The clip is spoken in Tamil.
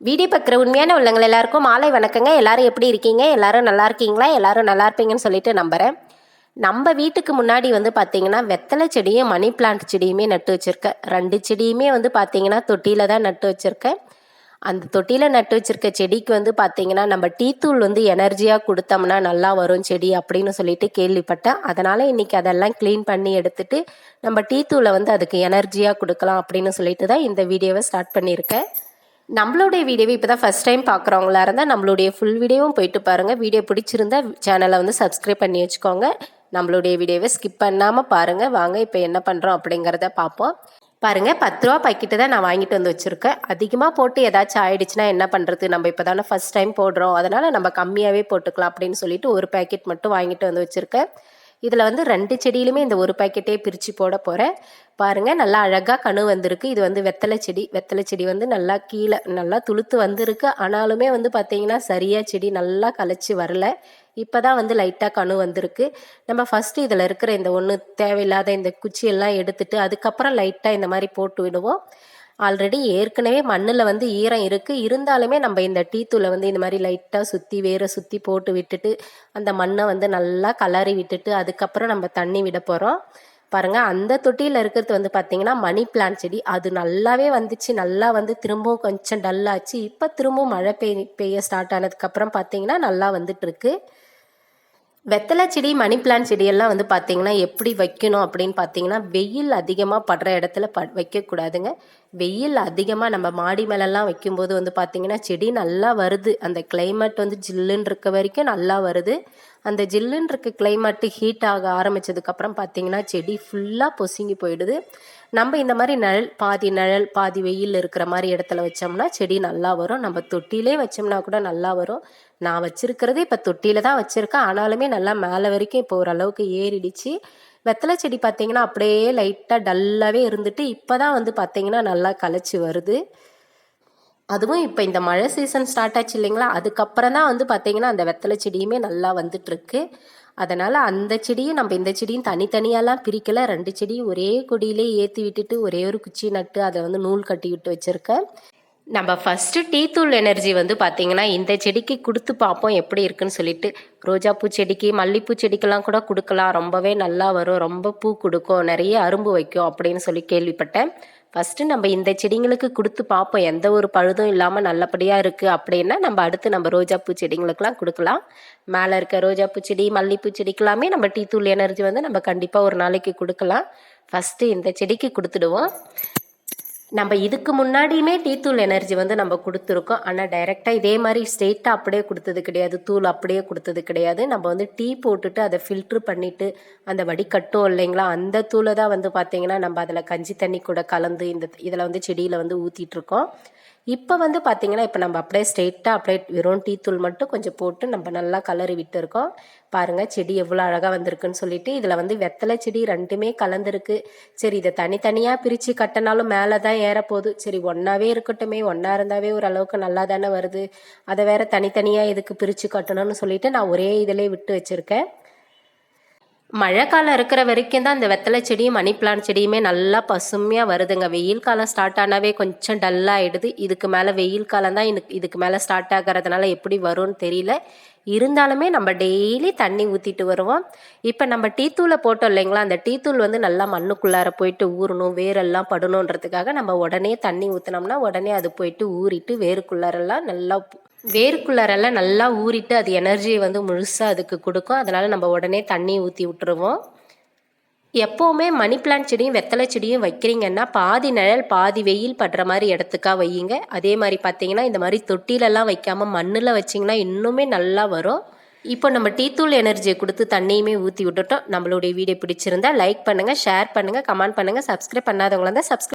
வீடியோ பார்க்குற உண்மையான உள்ளங்கள் எல்லாருக்கும் மாலை வணக்கங்க. எல்லாரும் எப்படி இருக்கீங்க? எல்லாரும் நல்லா இருக்கீங்களா? எல்லாரும் நல்லா இருப்பீங்கன்னு சொல்லிட்டு நம்புகிறேன் நம்ம வீட்டுக்கு முன்னாடி வந்து பார்த்தீங்கன்னா வெத்தலை செடியும் மணி பிளான்ட் செடியுமே நட்டு வச்சுருக்கேன். ரெண்டு செடியுமே வந்து பார்த்தீங்கன்னா தொட்டியில் தான் நட்டு வச்சுருக்கேன். அந்த தொட்டியில் நட்டு வச்சுருக்க செடிக்கு வந்து பார்த்தீங்கன்னா நம்ம டீத்தூள் வந்து எனர்ஜியாக கொடுத்தோம்னா நல்லா வரும் செடி அப்படின்னு சொல்லிட்டு கேள்விப்பட்டேன். அதனால் இன்றைக்கி அதெல்லாம் க்ளீன் பண்ணி எடுத்துட்டு நம்ம டீத்தூளை வந்து அதுக்கு எனர்ஜியாக கொடுக்கலாம் அப்படின்னு சொல்லிட்டு தான் இந்த வீடியோவை ஸ்டார்ட் பண்ணியிருக்கேன். நம்மளுடைய வீடியோவை இப்போ தான் ஃபஸ்ட் டைம் பார்க்குறவங்களா இருந்தால் நம்மளுடைய ஃபுல் வீடியோவும் போயிட்டு பாருங்கள் வீடியோ பிடிச்சிருந்தா சேனலை வந்து சப்ஸ்கிரைப் பண்ணி வச்சுக்கோங்க. நம்மளுடைய வீடியோவை ஸ்கிப் பண்ணாமல் பாருங்கள் வாங்க இப்போ என்ன பண்ணுறோம் அப்படிங்கிறத பார்ப்போம் பாருங்கள் பத்து ரூபா பாக்கெட்டு தான் நான் வாங்கிட்டு வந்து வச்சுருக்கேன். அதிகமாக போட்டு ஏதாச்சும் ஆயிடுச்சுன்னா என்ன பண்ணுறது நம்ம இப்போ தானே ஃபஸ்ட் டைம் போடுறோம். அதனால் நம்ம கம்மியாகவே போட்டுக்கலாம் அப்படின்னு சொல்லிட்டு ஒரு பேக்கெட் மட்டும் வாங்கிட்டு வந்து வச்சுருக்கேன். இதில் வந்து ரெண்டு செடியிலுமே இந்த ஒரு பாக்கெட்டே பிரித்து போட போகிறேன் பாருங்கள் நல்லா அழகாக கணு வந்திருக்கு. இது வந்து வெத்தலை செடி. வெத்தலை செடி வந்து நல்லா கீழே நல்லா துளுத்து வந்திருக்கு. ஆனாலுமே வந்து பார்த்திங்கன்னா சரியாக செடி நல்லா கலைச்சி வரல. இப்போ தான் வந்து லைட்டாக கணு வந்திருக்கு. நம்ம ஃபஸ்ட்டு இதில் இருக்கிற இந்த ஒன்று தேவையில்லாத இந்த குச்சியெல்லாம் எடுத்துட்டு அதுக்கப்புறம் லைட்டாக இந்த மாதிரி போட்டு விடுவோம். ஆல்ரெடி ஏற்கனவே மண்ணில் வந்து ஈரம் இருக்குது இருந்தாலுமே நம்ம இந்த டீத்தூளை வந்து இந்த மாதிரி லைட்டாக சுற்றி வேற சுற்றி போட்டு விட்டுட்டு அந்த மண்ணை வந்து நல்லா கலரி விட்டுட்டு அதுக்கப்புறம் நம்ம தண்ணி விட போகிறோம் பாருங்கள் அந்த தொட்டியில் இருக்கிறது வந்து பார்த்திங்கன்னா மணி பிளான்ட் செடி. அது நல்லாவே வந்துச்சு. நல்லா வந்து திரும்பவும் கொஞ்சம் டல்லாச்சு இப்போ திரும்பவும் மழை பெய் பெய்ய ஸ்டார்ட் ஆனதுக்கப்புறம் பார்த்திங்கன்னா நல்லா வந்துட்டுருக்கு வெத்தலை செடி மணி பிளான்ட் செடியெல்லாம் வந்து பார்த்திங்கன்னா எப்படி வைக்கணும் அப்படின்னு பார்த்தீங்கன்னா வெயில் அதிகமாக படுற இடத்துல ப வைக்கக்கூடாதுங்க. வெயில் அதிகமாக நம்ம மாடி மேலெல்லாம் வைக்கும்போது வந்து பார்த்திங்கன்னா செடி நல்லா வருது. அந்த கிளைமேட் வந்து ஜில்லுன்னு இருக்க வரைக்கும் நல்லா வருது. அந்த ஜில்லுன்னு இருக்க கிளைமேட்டு ஹீட் ஆக ஆரம்பித்ததுக்கப்புறம் பார்த்திங்கன்னா செடி ஃபுல்லாக பொசுங்கி போயிடுது. நம்ம இந்த மாதிரி நிழல் பாதி நிழல் பாதி வெயில் இருக்கிற மாதிரி இடத்துல வச்சோம்னா செடி நல்லா வரும். நம்ம தொட்டிலே வச்சோம்னா கூட நல்லா வரும். நான் வச்சுருக்கிறது இப்போ தொட்டியில் தான் வச்சுருக்கேன். ஆனாலுமே நல்லா மேலே வரைக்கும் இப்போ ஓரளவுக்கு ஏறிடுச்சு. வெத்தலை செடி பார்த்திங்கன்னா அப்படியே லைட்டாக டல்லாகவே இருந்துட்டு இப்போ தான் வந்து பார்த்திங்கன்னா நல்லா களைச்சி வருது. அதுவும் இப்போ இந்த மழை சீசன் ஸ்டார்ட் ஆச்சு இல்லைங்களா? அதுக்கப்புறம் தான் வந்து பார்த்திங்கன்னா அந்த வெத்தலை செடியுமே நல்லா வந்துட்டுருக்கு அதனால் அந்த செடியும் நம்ம இந்த செடியும் தனித்தனியாலாம் பிரிக்கலை. ரெண்டு செடியும் ஒரே கொடியிலே ஏற்றி விட்டுட்டு ஒரே ஒரு குச்சி நட்டு அதை வந்து நூல் கட்டி விட்டு வச்சுருக்கேன். நம்ம ஃபஸ்ட்டு டீ தூள் எனர்ஜி வந்து பார்த்திங்கன்னா இந்த செடிக்கு கொடுத்து பார்ப்போம் எப்படி இருக்குன்னு சொல்லிட்டு ரோஜாப்பூ செடிக்கு மல்லிப்பூ செடிக்கெல்லாம் கூட கொடுக்கலாம். ரொம்பவே நல்லா வரும். ரொம்ப பூ கொடுக்கும். நிறைய அரும்பு வைக்கும் அப்படின்னு சொல்லி கேள்விப்பட்டேன். ஃபஸ்ட்டு நம்ம இந்த செடிங்களுக்கு கொடுத்து பார்ப்போம் எந்த ஒரு பழுதும் இல்லாமல் நல்லபடியாக இருக்குது அப்படின்னா நம்ம அடுத்து நம்ம ரோஜாப்பூ செடிங்களுக்கெல்லாம் கொடுக்கலாம். மேலே இருக்க ரோஜாப்பூ செடி மல்லிப்பூ செடிக்கெல்லாமே நம்ம டீ தூள் எனர்ஜி வந்து நம்ம கண்டிப்பாக ஒரு நாளைக்கு கொடுக்கலாம். ஃபஸ்ட்டு இந்த செடிக்கு கொடுத்துடுவோம். நம்ம இதுக்கு முன்னாடியுமே டீ தூள் எனர்ஜி வந்து நம்ம கொடுத்துருக்கோம். ஆனால் டைரெக்டாக இதே மாதிரி ஸ்ட்ரெயிட்டாக அப்படியே கொடுத்தது கிடையாது. தூள் அப்படியே கொடுத்தது கிடையாது. நம்ம வந்து டீ போட்டுட்டு அதை ஃபில்ட்ரு பண்ணிவிட்டு அந்த வடிகட்டும் இல்லைங்களா? அந்த தூளை தான் வந்து பார்த்திங்கன்னா நம்ம அதில் கஞ்சி தண்ணி கூட கலந்து இந்த இதில் வந்து செடியில் வந்து ஊற்றிட்டுருக்கோம் இப்போ வந்து பார்த்திங்கன்னா இப்போ நம்ம அப்படியே ஸ்ட்ரெயிட்டாக அப்படியே வெறும் டீ தூள் மட்டும் கொஞ்சம் போட்டு நம்ம நல்லா கலரி விட்டுருக்கோம். பாருங்கள் செடி எவ்வளோ அழகாக வந்திருக்குன்னு சொல்லிட்டு இதில் வந்து வெத்தலை செடி ரெண்டுமே கலந்துருக்கு. சரி இதை தனித்தனியாக பிரித்து கட்டினாலும் மேலே தான் ஏறப்போகுது. சரி ஒன்றாவே இருக்கட்டுமே ஒன்றா இருந்தாவே ஓரளவுக்கு நல்லா தானே வருது. அதை வேற தனித்தனியாக இதுக்கு பிரித்து கட்டணும்னு சொல்லிட்டு நான் ஒரே இதிலே விட்டு வச்சுருக்கேன். மழை காலம் இருக்கிற வரைக்கும் தான் இந்த வெத்தலை செடியும் மணி பிளான் செடியுமே நல்லா பசுமையாக வருதுங்க. வெயில் காலம் ஸ்டார்ட் ஆனாவே கொஞ்சம் டல்லாகிடுது இதுக்கு மேலே வெயில் காலம் தான் இதுக்கு மேலே ஸ்டார்ட் ஆகிறதுனால எப்படி வரும்னு தெரியல. இருந்தாலுமே நம்ம டெய்லி தண்ணி ஊற்றிட்டு வருவோம். இப்போ நம்ம டீத்தூளை போட்டோம் இல்லைங்களா? அந்த டீத்தூள் வந்து நல்லா மண்ணுக்குள்ளார போயிட்டு ஊறணும் வேரெல்லாம் படணுன்றதுக்காக நம்ம உடனே தண்ணி ஊற்றினோம்னா உடனே அது போயிட்டு ஊறிட்டு வேருக்குள்ளாரெல்லாம் நல்லா வேருக்குள்ளாரெல்லாம் நல்லா ஊறிட்டு அது எனர்ஜியை வந்து முழுசாக அதுக்கு கொடுக்கும். அதனால் நம்ம உடனே தண்ணி ஊற்றி விட்டுருவோம். எப்போவுமே மணி பிளான்ட் செடியும் வெத்தலை செடியும் வைக்கிறீங்கன்னா பாதி நிழல் பாதி வெயில் படுற மாதிரி இடத்துக்கா வையுங்க. அதே மாதிரி பார்த்தீங்கன்னா இந்த மாதிரி தொட்டிலெல்லாம் வைக்காமல் மண்ணில் வச்சிங்கன்னா இன்னுமே நல்லா வரும். இப்போ நம்ம டீத்தூள் எனர்ஜியை கொடுத்து தண்ணியுமே ஊற்றி விட்டுட்டோம். நம்மளுடைய வீடியோ பிடிச்சிருந்தா லைக் பண்ணுங்கள் ஷேர் பண்ணுங்கள் கமெண்ட் பண்ணுங்கள் சப்ஸ்கிரைப் பண்ணாதவங்களா இருந்தால் சப்ஸ்கிரைப்